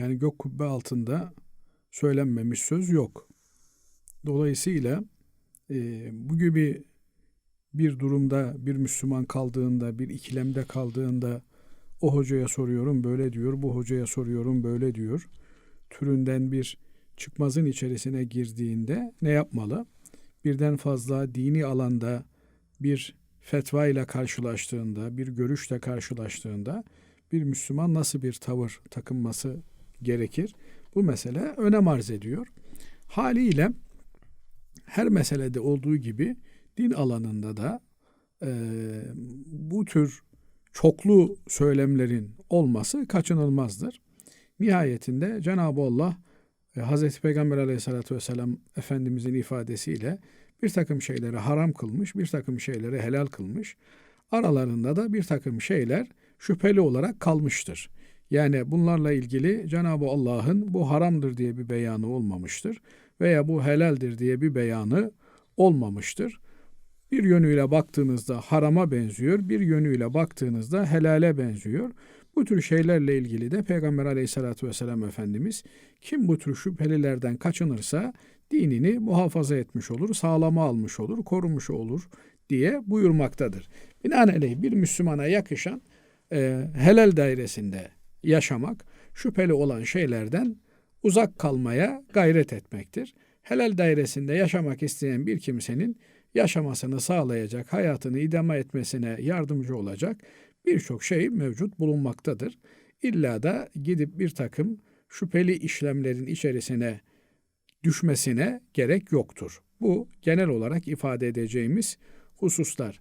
Yani gök kubbe altında söylenmemiş söz yok. Dolayısıyla e, bu gibi bir durumda bir Müslüman kaldığında, bir ikilemde kaldığında o hocaya soruyorum böyle diyor, bu hocaya soruyorum böyle diyor. Türünden bir çıkmazın içerisine girdiğinde ne yapmalı? Birden fazla dini alanda bir fetva ile karşılaştığında, bir görüşle karşılaştığında bir Müslüman nasıl bir tavır takınması gerekir? Bu mesele önem arz ediyor. Haliyle her meselede olduğu gibi din alanında da e, bu tür çoklu söylemlerin olması kaçınılmazdır. Nihayetinde Cenab-ı Allah e, Hazreti Peygamber aleyhissalatü vesselam Efendimizin ifadesiyle bir takım şeyleri haram kılmış, bir takım şeyleri helal kılmış. Aralarında da bir takım şeyler şüpheli olarak kalmıştır. Yani bunlarla ilgili Cenab-ı Allah'ın bu haramdır diye bir beyanı olmamıştır veya bu helaldir diye bir beyanı olmamıştır. Bir yönüyle baktığınızda harama benziyor, bir yönüyle baktığınızda helale benziyor. Bu tür şeylerle ilgili de Peygamber aleyhissalatü vesselam Efendimiz kim bu tür şüphelilerden kaçınırsa dinini muhafaza etmiş olur, sağlama almış olur, korumuş olur diye buyurmaktadır. Binaenaleyh bir Müslümana yakışan e, helal dairesinde yaşamak, şüpheli olan şeylerden uzak kalmaya gayret etmektir. Helal dairesinde yaşamak isteyen bir kimsenin yaşamasını sağlayacak, hayatını idame etmesine yardımcı olacak birçok şey mevcut bulunmaktadır. İlla da gidip bir takım şüpheli işlemlerin içerisine düşmesine gerek yoktur. Bu genel olarak ifade edeceğimiz hususlar.